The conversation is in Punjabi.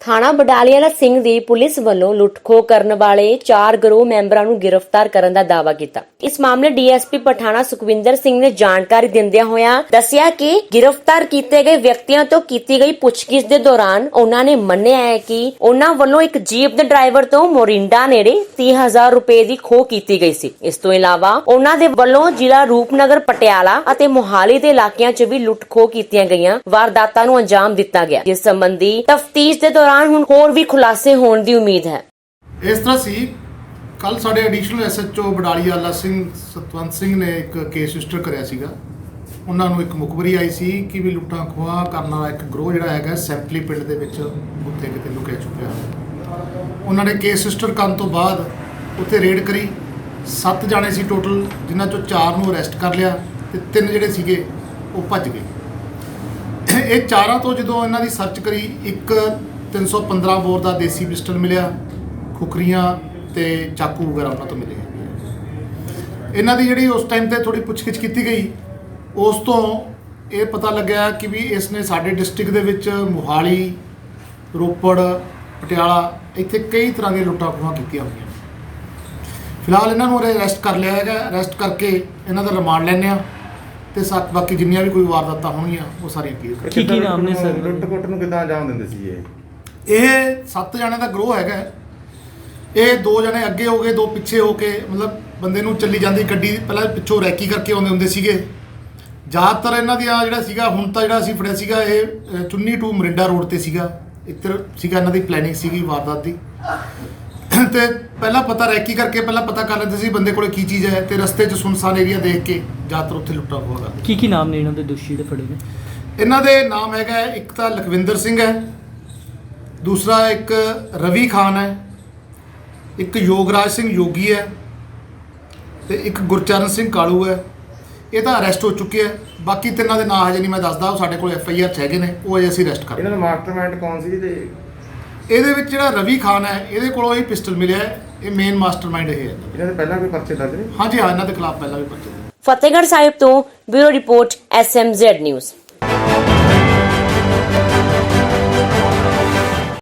ਥਾਣਾ ਬਡਾਲੀਆਲਾ ਸਿੰਘ ਦੀ ਪੁਲਿਸ ਵੱਲੋਂ ਲੁੱਟਖੋ ਕਰਨ ਵਾਲੇ ਚਾਰ ਗਰੋਹ ਮੈਂਬਰਾਂ ਨੂੰ ਗ੍ਰਿਫਤਾਰ ਕਰਨ ਦਾ ਦਾਅਵਾ ਕੀਤਾ। ਇਸ ਮਾਮਲੇ ਡੀਐਸਪੀ ਪਠਾਣਾ ਸੁਖਵਿੰਦਰ ਸਿੰਘ ਨੇ ਜਾਣਕਾਰੀ ਦਿੰਦਿਆਂ ਹੋਇਆਂ ਦੱਸਿਆ ਕਿ ਗ੍ਰਿਫਤਾਰ ਕੀਤੇ ਗਏ ਵਿਅਕਤੀਆਂ ਤੋਂ ਕੀਤੀ ਗਈ ਪੁੱਛਗਿੱਛ ਦੇ ਦੌਰਾਨ ਉਹਨਾਂ ਨੇ ਮੰਨਿਆ ਹੈ ਕਿ ਉਹਨਾਂ ਵੱਲੋਂ ਇੱਕ ਜੀਪ ਦੇ ਡਰਾਈਵਰ ਤੋਂ ਮੋਰਿੰਡਾ ਨੇੜੇ 30000 ਰੁਪਏ ਦੀ ਖੋਹ ਕੀਤੀ ਗਈ ਸੀ। ਇਸ ਤੋਂ ਇਲਾਵਾ ਉਹਨਾਂ ਦੇ ਵੱਲੋਂ ਜ਼ਿਲ੍ਹਾ ਰੂਪਨਗਰ, ਪਟਿਆਲਾ ਅਤੇ ਮੋਹਾਲੀ ਦੇ ਇਲਾਕਿਆਂ 'ਚ ਵੀ ਲੁੱਟ-ਖੋਹ ਕੀਤੀਆਂ ਗਈਆਂ ਵਾਰਦਾਤਾਂ ਨੂੰ ਅੰਜਾਮ ਦਿੱਤਾ ਗਿਆ, ਜਿਸ ਸੰਬੰਧੀ ਤਫਤੀਸ਼ ਦੇ ਦੌਰਾਨ ਹੁਣ ਹੋਰ ਵੀ ਖੁਲਾਸੇ ਹੋਣ ਦੀ ਉਮੀਦ ਹੈ। ਇਸ ਤਰ੍ਹਾਂ ਸੀ ਕੱਲ ਸਾਡੇ ਐਡੀਸ਼ਨਲ ਐਸਐਚਓ ਬਡਾਲੀ ਆਲਾ ਸਿੰਘ ਸਤਵੰਤ ਸਿੰਘ ਨੇ ਇੱਕ ਕੇਸ ਰਜਿਸਟਰ ਕਰਿਆ ਸੀਗਾ। ਉਹਨਾਂ ਨੂੰ ਇੱਕ ਮੁਖਬਰੀ ਆਈ ਸੀ ਕਿ ਵੀ ਲੁੱਟਾਂ ਖੋਹਾਂ ਕਰਨ ਵਾਲਾ ਇੱਕ ਗਰੋਹ ਜਿਹੜਾ ਹੈਗਾ, ਸੈਂਪਲੀ ਪਿੰਡ ਦੇ ਵਿੱਚ ਉੱਥੇ ਕਿਤੇ ਲੁਕਿਆ ਚੁੱਕਿਆ। ਉਹਨਾਂ ਨੇ ਕੇਸ ਰਜਿਸਟਰ ਕਰਨ ਤੋਂ ਬਾਅਦ ਉੱਥੇ ਰੇਡ ਕਰੀ। ਸੱਤ ਜਾਣੇ ਸੀ ਟੋਟਲ ਜਿਨ੍ਹਾਂ ਚੋਂ ਚਾਰ ਨੂੰ ਅਰੈਸਟ ਕਰ ਲਿਆ ਤੇ ਤਿੰਨ ਜਿਹੜੇ ਸੀਗੇ, ਉਹ ਭੱਜ ਗਏ। ਇਹ ਚਾਰਾਂ ਤੋਂ ਜਦੋਂ ਇਹਨਾਂ ਦੀ ਸਰਚ ਕਰੀ, ਇੱਕ 315 ਬੋਰ ਦਾ ਦੇਸੀ ਪਿਸਟਲ ਮਿਲਿਆ ਖੁਕਰੀਆਂ ਤੇ ਚਾਕੂ ਵਗੈਰਾ ਉਹਨਾਂ ਤੋਂ ਮਿਲੇ। ਇਹਨਾਂ ਦੀ ਜਿਹੜੀ ਉਸ ਟਾਈਮ ਤੇ ਥੋੜੀ ਪੁੱਛਗਿੱਛ ਕੀਤੀ ਗਈ ਉਸ ਤੋਂ ਇਹ ਪਤਾ ਲੱਗਿਆ ਕਿ ਵੀ ਇਸ ਨੇ ਸਾਡੇ ਡਿਸਟ੍ਰਿਕਟ ਦੇ ਵਿੱਚ ਮੁਹਾਲੀ ਰੋਪੜ ਪਟਿਆਲਾ ਇੱਥੇ ਕਈ ਤਰ੍ਹਾਂ ਦੀਆਂ ਲੁੱਟਾਂ ਖੋਹਾਂ ਕੀਤੀਆਂ ਹੋਈਆਂ। ਫਿਲਹਾਲ ਇਹਨਾਂ ਨੂੰ ਅਰੈਸਟ ਕਰ ਲਿਆ ਹੈਗਾ ਅਰੈਸਟ ਕਰਕੇ ਇਹਨਾਂ ਦਾ ਰਿਮਾਂਡ ਲੈਂਦੇ ਆ ਤੇ ਸੱਤ ਬਾਕੀ ਜਿੰਨੀਆਂ ਵੀ ਕੋਈ ਵਾਰਦਾਤਾਂ ਹੋਣਗੀਆਂ ਉਹ ਸਾਰੀਆਂ ਕਲੀਅਰ ਕਰ ਕੀ ਕੀ ਨਾਮ ਨੇ ਸਰ? ਲੁੱਟ ਕੁੱਟ ਨੂੰ ਕਿਦਾਂ ਅੰਜਾਮ ਦਿੰਦੇ ਸੀ ਇਹ? ਇਹ ਸੱਤ ਜਣਿਆਂ ਦਾ ਗਰੋਹ ਹੈਗਾ। ਇਹ ਦੋ ਜਣੇ ਅੱਗੇ ਹੋ ਗਏ ਦੋ ਪਿੱਛੇ ਹੋ ਕੇ ਮਤਲਬ ਬੰਦੇ ਨੂੰ ਚੱਲੀ ਜਾਂਦੀ ਗੱਡੀ ਪਹਿਲਾਂ ਪਿੱਛੋਂ ਰੈਕੀ ਕਰਕੇ ਆਉਂਦੇ ਹੁੰਦੇ ਸੀਗੇ। ਜ਼ਿਆਦਾਤਰ ਇਹਨਾਂ ਦੀਆਂ ਜਿਹੜਾ ਸੀਗਾ ਹੁਣ ਤਾਂ ਜਿਹੜਾ ਅਸੀਂ ਫੜਿਆ ਸੀਗਾ ਇਹ ਚੁੰਨੀ ਟੂ ਮਰਿੰਡਾ ਰੋਡ ਤੇ ਸੀਗਾ। ਇੱਧਰ ਸੀਗਾ ਇਹਨਾਂ ਦੀ ਪਲੈਨਿੰਗ ਸੀਗੀ ਵਾਰਦਾਤ ਦੀ। ਤੇ ਪਹਿਲਾਂ ਪਤਾ ਰੈਕੀ ਕਰਕੇ ਪਹਿਲਾਂ ਪਤਾ ਕਰ ਲੈਂਦੇ ਸੀ ਬੰਦੇ ਕੋਲੇ ਕੀ ਚੀਜ਼ ਹੈ ਤੇ ਰਸਤੇ 'ਚ ਸੁਨਸਾਨ ਏਰੀਆ ਦੇਖ ਕੇ ਜ਼ਿਆਦਾਤਰ ਉੱਥੇ ਲੁੱਟਾ ਹੋਗਾ ਕੀ ਕੀ ਨਾਮ ਨੇ ਇਹਨਾਂ ਦੇ ਦੋਸ਼ੀ ਜਿਹੜੇ ਫੜੇ ਨੇ? ਇਹਨਾਂ ਦੇ ਨਾਮ ਹੈਗਾ ਇੱਕ ਤਾਂ ਲਖਵਿੰਦਰ ਸਿੰਘ ਹੈ ਦੂਸਰਾ ਇੱਕ ਰਵੀ ਖਾਨ ਹੈ ਇੱਕ ਯੋਗਰਾਜ ਸਿੰਘ ਯੋਗੀ ਹੈ ਤੇ ਇੱਕ ਗੁਰਚਰਨ ਸਿੰਘ ਕਾਲੂ ਹੈ। ਇਹ ਤਾਂ ਅਰੈਸਟ ਹੋ ਚੁੱਕੇ ਹੈ। ਬਾਕੀ ਤਿੰਨਾਂ ਦੇ ਨਾਂ ਹਜੇ ਨਹੀਂ ਮੈਂ ਦੱਸਦਾ ਉਹ ਸਾਡੇ ਕੋਲ ਐਫ ਆਈ ਆਰ ਚ ਹੈਗੇ ਨੇ ਉਹ ਅਜੇ ਅਸੀਂ ਅਰੈਸਟ ਕਰ ਇਹਨਾਂ ਦਾ ਮਾਸਟਰਮਾਈਂਡ ਕੌਣ ਸੀ ਤੇ ਇਹਦੇ ਵਿੱਚ ਜਿਹੜਾ ਰਵੀ ਖਾਨ ਹੈ ਇਹਦੇ ਕੋਲੋਂ ਹੀ ਪਿਸਟਲ ਮਿਲਿਆ ਹੈ। ਇਹ ਮੇਨ ਮਾਸਟਰਮਾਈਂਡ ਇਹ ਹੈ। ਇਹਨਾਂ ਦੇ ਪਹਿਲਾਂ ਕੋਈ ਪਰਚੇ ਦਰਜ ਨੇ? ਹਾਂਜੀ ਹਾਂ ਇਹਨਾਂ ਦੇ ਖਿਲਾਫ ਪਹਿਲਾਂ ਵੀ ਪਰਚੇ। ਫਤਿਹਗੜ੍ਹ ਸਾਹਿਬ ਤੋਂ ਬਿਊਰੋ ਰਿਪੋਰਟ ਐਸਐਮਜ਼ੈਡ ਨਿਊਜ਼